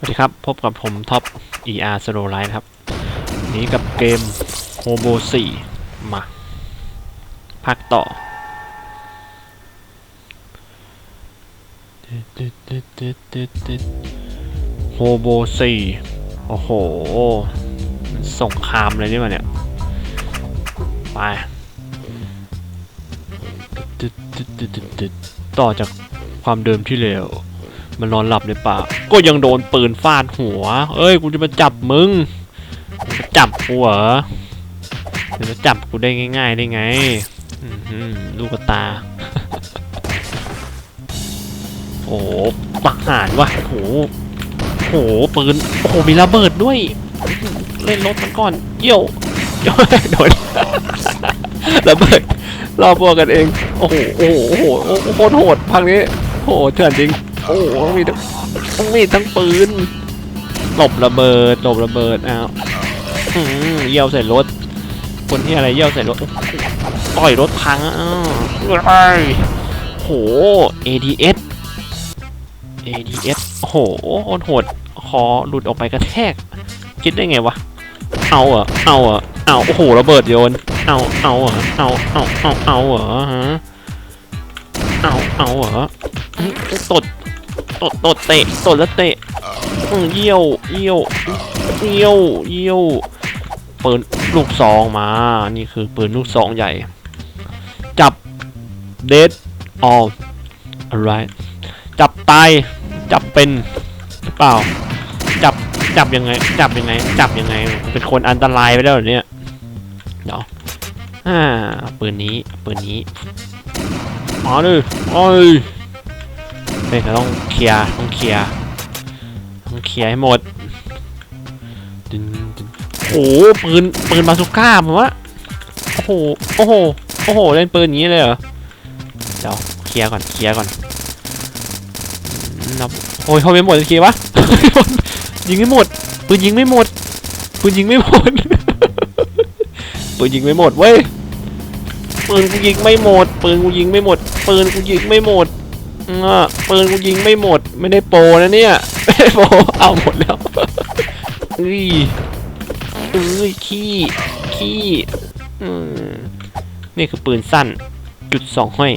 สวัสดีครับ พบกับผมท็อป ER Slow Line นะครับ นี้กับเกม Hobo 4 มาพักต่อโฮโบ4โอ้โหมันสงครามเลยนี่มาเนี่ย ไปต่อจากความเดิมที่แล้ว มันนอนหลับในป่า ก็ยังโดนปืนฟาดหัว เอ้ย กูจะมาจับมึงมึงมาจับกูเหรอมึงจะจับกูได้ง่าย ๆ ได้ไงลูกตา โอ้โหปักหานวะโอ้โหโอ้โหปืนโอ้โหมีระเบิดด้วย เล่นรถมันก่อน เยี่ยวโดนโดนระเบิดรอบวกกันเองโอ้โหโอ้โห โอ้โห โอ้โหโคตรโหดพังนี้โอ้โหเถื่อนจริง โอ้โหต้องมีทั้งต้องมีทั้งปืนหลบระเบิดหลบระเบิดอ้าวเยี่ยวใส่รถ คนที่อะไรเยี่ยวใส่รถต่อยรถพังอ้าวเอ้โห ADS ADS โอ้โหโคตรโหดคอหลุดออกไปกระแทก คิดได้ไงวะ เอาเหรอเอาเหรอเอาโอ้โหระเบิดโยน เอาเอาเหรอเอาเอาเอาเอาเหรอฮะเอาเอาเหรออื้อตด ตดตดเตะตดแล้วเตะอื้อเยี่ยวเยี่ยวเยี่ยวเยี่ยวปืนลูกซองมา นี่คือปืนลูกซองใหญ่ จับเดดออลอะไรจับตายจับเป็นหรือเปล่า จับจับยังไง จับยังไง จับยังไง เป็นคนอันตรายไปแล้วเนี่ยเดี๋ยวอ่าปืนนี้ปืนนี้มาเลยอ้ย เฮ้ยเราต้องเคลียร์ต้องเคลียร์ต้องเคลียร์ให้หมดดึงดึงโอ้โหปืนปืนบาซูก้าผมว่าโอ้โหโอ้โหโอ้โหเล่นปืนอย่างนี้เลยเหรอเดี๋ยวเคลียร์ก่อนเคลียร์ก่อนนับโอ้ยเขาไม่หมดสักทีวะยิงไม่หมดปืนยิงไม่หมดปืนยิงไม่หมดปืนยิงไม่หมดเว้ยปืนกูยิงไม่หมดปืนกูยิงไม่หมดปืนกูยิงไม่หมด อ่าปืนกูยิงไม่หมด ไม่ได้โปรนะเนี่ย ไม่ได้โปรเอาหมดแล้วเอ้ยเอ้ยขี้ขี้อืมนี่คือปืนสั้นจุดสองห้อย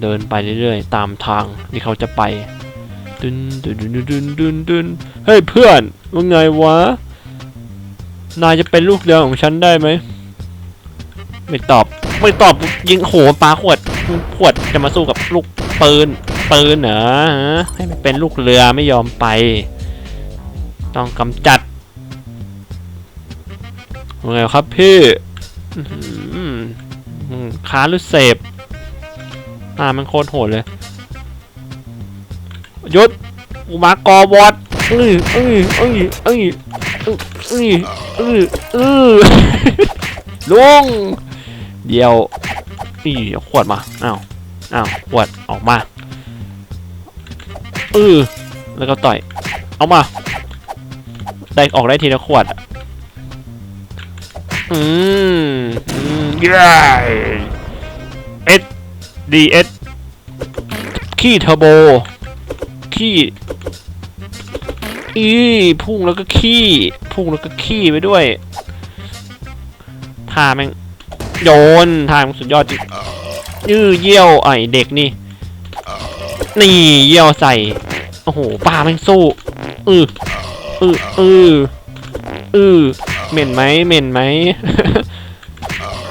เดินไปเรื่อยๆ ตามทางที่เขาจะไปดึนดึนดึนดึนดึนดึนเฮ้ยเพื่อนว่าไงวะ นายจะเป็นลูกเรือของฉันได้ไหม ไม่ตอบ ไม่ตอบยิงโหปาขวด ลูขวดจะมาสู้กับลูกปืนปืนเหรอฮะให้มันเป็นลูกเรือไม่ยอมไป ต้องกำจัดยังไงครับพี่ค้าหรือเสพอ่ามันโคตรโหดเลยยุดมากอบอดอื้ออื้ออื้ออ้อึออื้ออื้อลุงเดี๋ยว นี่ขวดมาอ้าวอ้าวขวดออกมาเออแล้วก็ต่อย เอามา ได้ออกได้ทีละขวด อืมอืมเย้เอสดีเอสขี้เทอร์โบ ขี้อีพุ่งแล้วก็ขี้ พุ่งแล้วก็ขี้ไปด้วยท่าแม่ง โยนท่าแม่งสุดยอดจริงยื้อเยี่ยวไอเด็กนี่ นี่เยี่ยวใส่ โอ้โหปลาแม่งสู้อืออืออืออือเหม็นไหมเหม็นไหม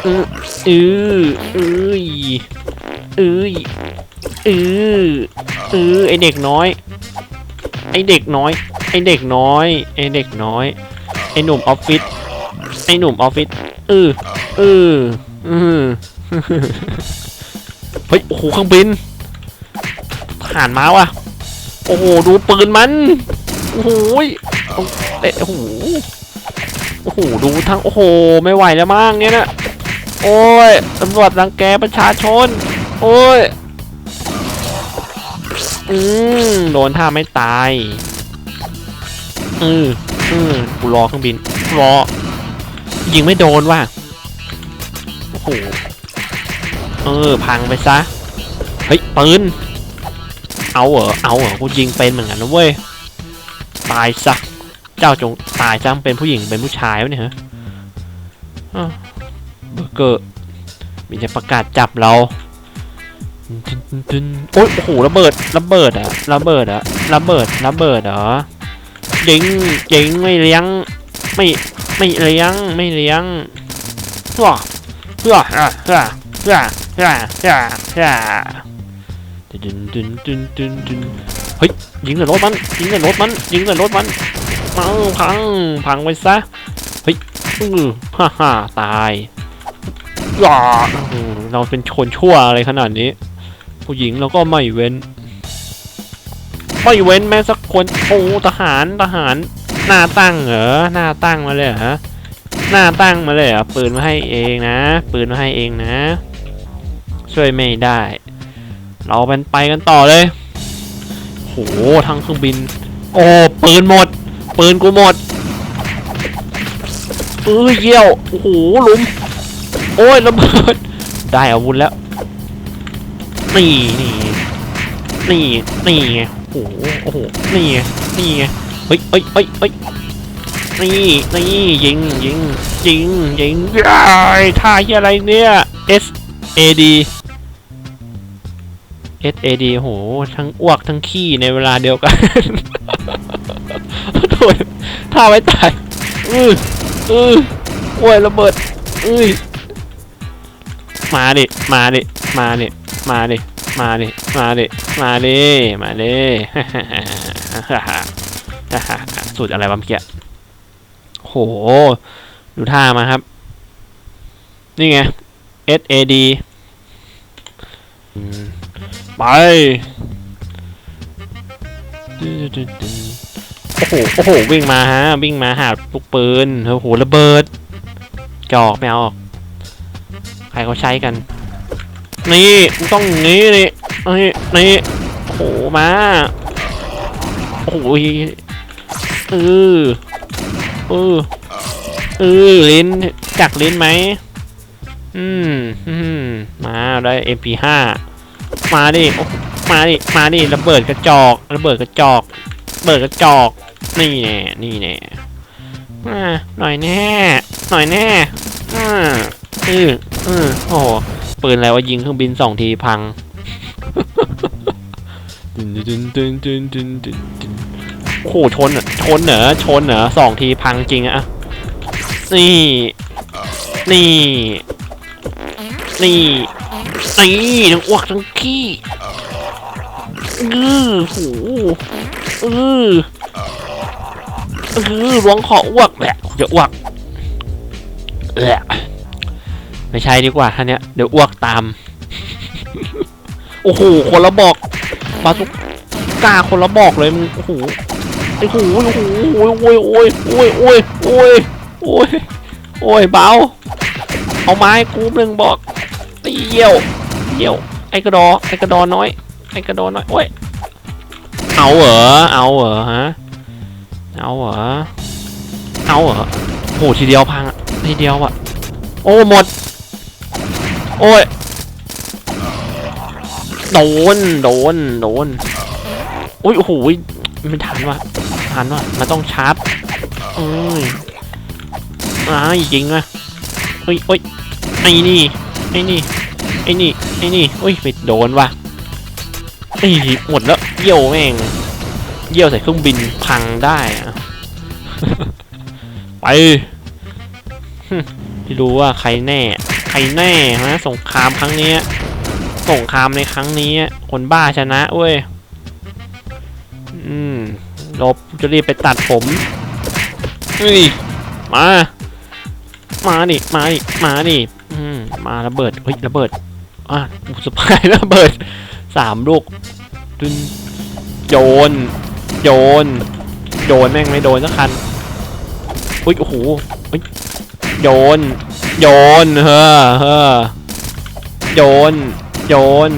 อืออืออืออืออืออือไอเด็กน้อย ไอเด็กน้อย ไอเด็กน้อย ไอเด็กน้อย ไอหนุ่มออฟฟิศไอหนุ่มออฟฟิศเออ เออเออเฮ้ยโอ้โหเครื่องบินทหารมาว่ะโอ้โหดูปืนมันโอ้โหยเอาเตะโอ้โหโอ้โหดูทั้งโอ้โหไม่ไหวแล้วมั้งเนี่ยนะโอ้ยตำรวจรังแกประชาชน โอ้ยอืมโดนท่าไม่ตายอืออือกูรอเครื่องบินรอยิงไม่โดนว่ะ เออ พังไปซะ เฮ้ย ปืน เอาเหรอ เอาเหรอกูยิงเป็นเหมือนกันนะเว้ย ตายซะ เจ้าจงตายซะมึงเป็นผู้หญิงเป็นผู้ชายวะเนี่ยฮะอ้าวเบอร์เกอร์มีจะประกาศจับเราโอ๊ยโอ้โหระเบิดระเบิดอะระเบิดอะระเบิดระเบิดเหรอยิงยิงไม่เลี้ยง ไม่ไม่เลี้ยงไม่เลี้ยงว้าเฮ้อเฮ้อเฮ้อ เฮ้อเฮ้อเฮ้อเฮ้อตึนตึนตึนตึนตึนเฮ้ยยิงแต่รถมันยิงแต่รถมันยิงแต่รถมันพังพังพังไปซะเฮ้ยอือฮ่าฮ่าตายว้าเราเป็นคนชั่วอะไรขนาดนี้ ผู้หญิงเราก็ไม่เว้น ไม่เว้นแม้สักคนโอ้ทหารทหารหน้าตั้งเหรอหน้าตั้งมาเลยเหรอหน้าตั้งมาเลยเหรอปืนมาให้เองนะ ปืนมาให้เองนะ ช่วยไม่ได้ เราเป็นไปกันต่อเลยโหทั้งเครื่องบิน โอ้ปืนหมด ปืนกูหมดเอ้ยเยี่ยวโอ้โหลุมโอ้ยระเบิดได้อาวุธแล้ว นี่นี่นี่นี่ไงโอ้โหโอ้โหนี่ไงนี่ไงเฮ้ยเฮ้ยเฮ้ยเฮ้ยนี่นี่ยิงยิงยิงยิงยายท่าที่อะไรเนี่ย S A D SAD โห ทั้งอ้วกทั้งขี้ในเวลาเดียวกันโถท่าไว้ตาย อืออือโอ้ยระเบิด อือมาดิ มาดิ มาดิ มาดิ มาดิ มาดิ มาดิ มาดิสูตรอะไรบ้างแกี้โห ดูท่ามาครับ นี่ไง SAD อืม ไป โอ้โห โอ้โห วิ่งมาฮะ วิ่งมาหาลูกปืน โอ้โห ระเบิดจอกไม่เอาออก ใครเขาใช้กัน นี่ต้องอย่างนี้นี่ นี่นี่โอ้โห มา โอ้โหเออเออเออลิ้นจักลิ้นไหมอืม อืม มาได้ MP5 มาดิมาดิมาดิระเบิดกระจอกระเบิดกระจอกระเบิดกระจอก นี่แน่นี่แน่อ่าหน่อยแน่หน่อยแน่อ่าเออเอโอ้โหปืนอะไรว่ายิงเครื่องบินสองทีพังโอ้โหชนอะชนเหรอชนเหรอสองทีพังจริงอะนี่ นี่ นี่ นี่ทั้งอ้วกทั้งขี้อือโหอืออือร้องขออ้วกแหละเดี๋ยวอ้วกแหละไม่ใช่ดีกว่าท่านเนี้ยเดี๋ยวอ้วกตาม โอ้โหคนละบอกบาสุกล้าคนละบอกเลยมึงโอ้โหโอ้โหโอ้โหโอ้ยโอ้ยโอ้ยโอ้ยโอ้ยโอ้ยโอ้ยเบาเอาไม้กูหนึ่งบอกตีเยี่ยว เยี่ยวไอกระดอไอกระดอน้อย ไอกระดอน้อยโอ้ยเอาเหรอเอาเหรอฮะเอาเหรอเอาเหรอโหทีเดียวพังอะทีเดียวอะโอ้หมด โอ้ยโดนโดนโดนอุ้ยโอ้โหไม่ทันว่ะทันว่ะมันต้องชาร์จเอ้ยอ้าจริงว่ะเอ้ยเอ้ยไอ้นี่ไอ้นี่ ไอ้นี่ไอ้นี่อุ้ยไปโดนว่ะไอ้หมดแล้วเยี่ยวแม่งเยี่ยวใส่เครื่องบินพังได้อะไปฮึที่รู้ว่าใครแน่ ใครแน่ฮะสงครามครั้งนี้สงครามในครั้งนี้ คนบ้าชนะเว้ยอืมลบจะรีบไปตัดผมนี่มา มาดิมาดิมาดิอืมมาระเบิดเฮ้ยระเบิด อะอุสปายระเบิดสามลูกดึนโยน โยน โยนแม่งไม่โดนสักคันอุ้ยโอ้โหโยน โยนเฮ้อเฮ้อโยน โยน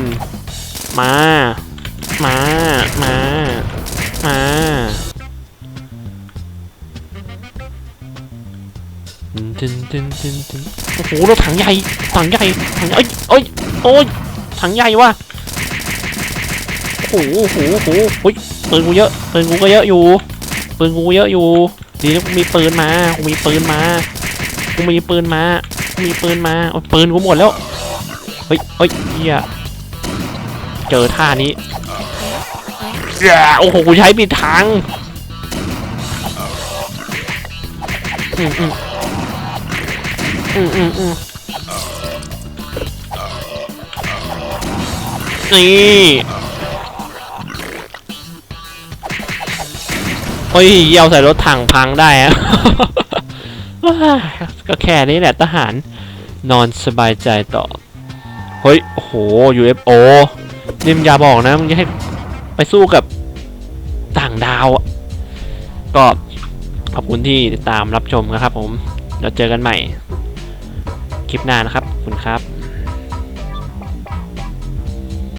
มา มา มา มาตึนตึนตึนตึน โอ้โหรถถังใหญ่ ถังใหญ่ถังใหญ่เอ้ยเอ้ยโอ้ยถังใหญ่ว่ะโอ้โหโอ้โหโอ้โหเฮ้ยปืนกูเยอะปืนกูก็เยอะอยู่ปืนกูเยอะอยู่ดีนะกูมีปืนมากูมีปืนมากูมีปืนมากูมีปืนมาโอ้ปืนกูหมดแล้วเฮ้ยเฮ้ยเฮียเจอท่านี้อย่าโอ้โหกูใช้ผิดทางอืมอืม อืมอืมอืมนี่โอ้ยเยี่ยวใส่รถถังพังได้อะ ก็แค่นี้แหละทหาร นอนสบายใจต่อ เฮ้ย โอ้โห UFO นี่มึงอย่าบอกนะ มึงจะให้ไปสู้กับต่างดาวอะก็ขอบคุณที่ติดตามรับชมนะครับผม แล้วเจอกันใหม่ คลิปหน้านะครับขอบคุณครับ